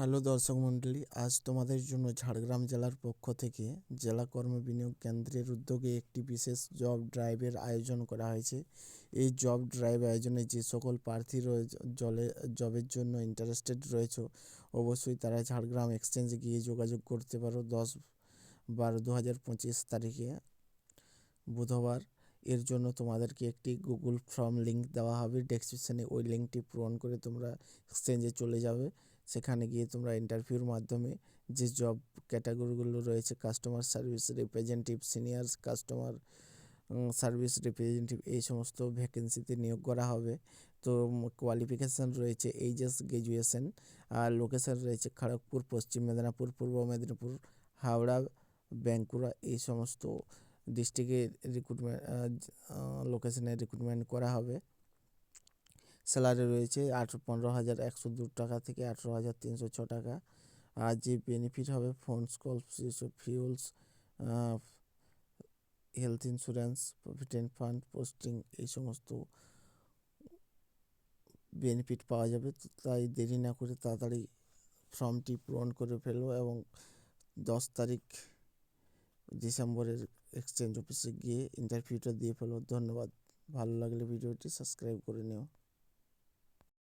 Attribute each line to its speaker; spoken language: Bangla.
Speaker 1: হ্যালো দর্শক মণ্ডলী, আজ তোমাদের জন্য ঝাড়গ্রাম জেলার পক্ষ থেকে জেলা কর্ম বিনিয়োগ কেন্দ্রের উদ্যোগে একটি বিশেষ জব ড্রাইভের আয়োজন করা হয়েছে। এই জব ড্রাইভ আয়োজনে যে সকল প্রার্থী জলে, জবের জন্য ইন্টারেস্টেড রয়েছে, অবশ্যই তারা ঝাড়গ্রাম এক্সচেঞ্জে গিয়ে যোগাযোগ করতে পারো। দশ বারো দু হাজার পঁচিশ তারিখে বুধবার। এর জন্য তোমাদেরকে একটি গুগল ফর্ম লিঙ্ক দেওয়া হবে। ডেসক্রিপশানে ওই লিঙ্কটি পূরণ করে তোমরা এক্সচেঞ্জে চলে যাবে। সেখানে গিয়ে তোমরা ইন্টারভিউর মাধ্যমে যে জব ক্যাটাগরিগুলো রয়েছে customer service representative senior customer service representative এই সমস্ত ভ্যাকেন্সিতে নিয়োগ করা হবে। তো কোয়ালিফিকেশান রয়েছে এইচএস গ্র্যাজুয়েশন আর লোকেশান রয়েছে খড়গপুর পশ্চিম মেদিনীপুর, পূর্ব মেদিনীপুর, হাওড়া বাঁকুড়া এই সমস্ত ডিস্ট্রিক্টে রিক্রুটমেন্ট লোকেশনে রিক্রুটমেন্ট করা হবে। স্যালারি রয়েছে আঠেরো পনেরো হাজার একশো দু টাকা থেকে আঠেরো হাজার তিনশো ছ টাকা। আর যে বেনিফিট হবে phone call fuels health insurance provident fund posting এই সমস্ত বেনিফিট পাওয়া যাবে। তাই দেরি না করে তাড়াতাড়ি ফর্মটি পূরণ করে ফেলো এবং দশ তারিখ ডিসেম্বরের এক্সচেঞ্জ অফিসে গিয়ে ইন্টারভিউটা দিয়ে ফেলো। ধন্যবাদ। ভালো লাগলে ভিডিওটি সাবস্ক্রাইব করে নিও।